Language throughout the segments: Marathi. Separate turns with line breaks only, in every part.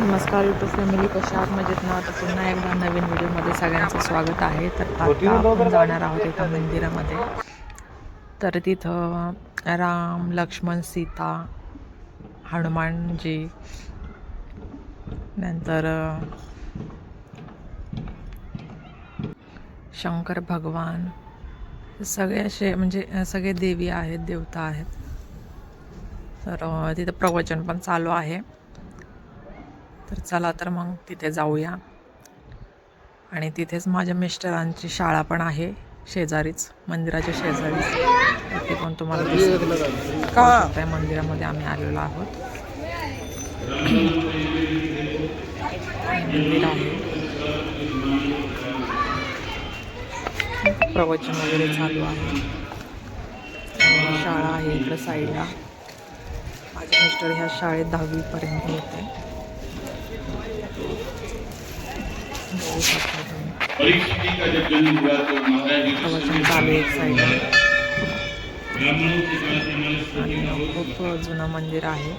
नमस्कार यूट्यूब फॅमिली कशा आहात? मजेत ना? आता पुन्हा एकदा नवीन व्हिडिओमध्ये सगळ्यांचं स्वागत आहे. तर आता आपण जाणार आहोत एका मंदिरामध्ये. तर तिथं राम लक्ष्मण सीता हनुमानजी नंतर शंकर भगवान सगळे असे म्हणजे सगळे देवी आहेत देवता आहेत. तर तिथं प्रवचन पण चालू आहे. तर चला तर मग तिथे जाऊया. आणि तिथेच माझ्या मिस्टरांची शाळा पण आहे शेजारीच मंदिराच्या शेजारीच. तिथे पण तुम्हाला त्या मंदिरामध्ये आम्ही आलेलो आहोत. मंदिर आहे. प्रवचन वगैरे चालू आहे. शाळा आहे इकडं साईडला. माझे मिस्टर ह्या शाळेत दहावीपर्यंत होते. आणि खूप जुनं मंदिर आहे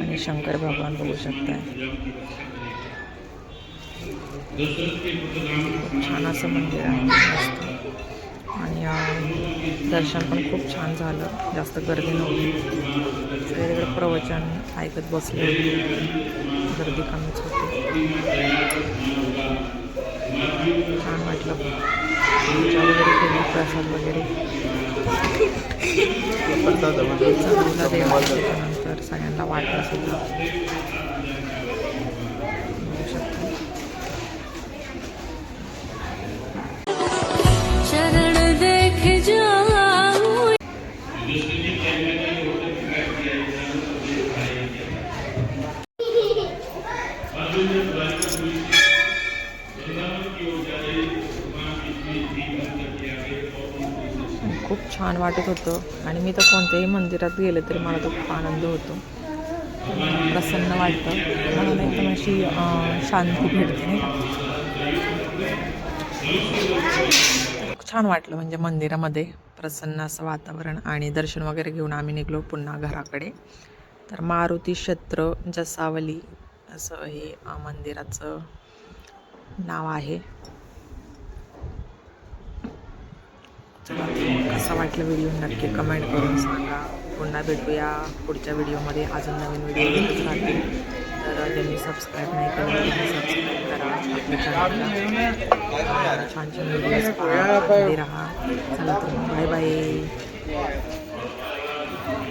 आणि शंकर भगवान बघू शकताय छान असं मंदिर आहे. दर्शन पण खूप छान झालं. जास्त गर्दी नव्हती. सगळीकडे प्रवचन ऐकत बसले होते. गर्दी कमीच होती. छान वाटलं. पूजा वगैरे केली प्रसाद वगैरे. त्याच्यानंतर सगळ्यांना वाटलं सुद्धा. खूप छान वाटत होतं. आणि मी तर कोणत्याही मंदिरात गेले तरी मला तो खूप आनंद होतो. प्रसन्न वाटतं. मला एकदम अशी शांती भेटते खूप छान वाटलं म्हणजे मंदिरामध्ये. प्रसन्न असं वातावरण आणि दर्शन वगैरे घेऊन आम्ही निघलो पुन्हा घराकडे. तर मारुती क्षेत्र जसावली असं हे मंदिराचं नाव आहे. कसा वाटलं व्हिडिओ नक्की कमेंट करून सांगा. पुन्हा भेटूया पुढच्या व्हिडिओमध्ये. अजून नवीन व्हिडिओ राहतील. तर ज्यांनी सबस्क्राईब नाही केलं त्यांनी सबस्क्राईब करा. छान छान व्हिडिओज राहा. चला तर बाय बाय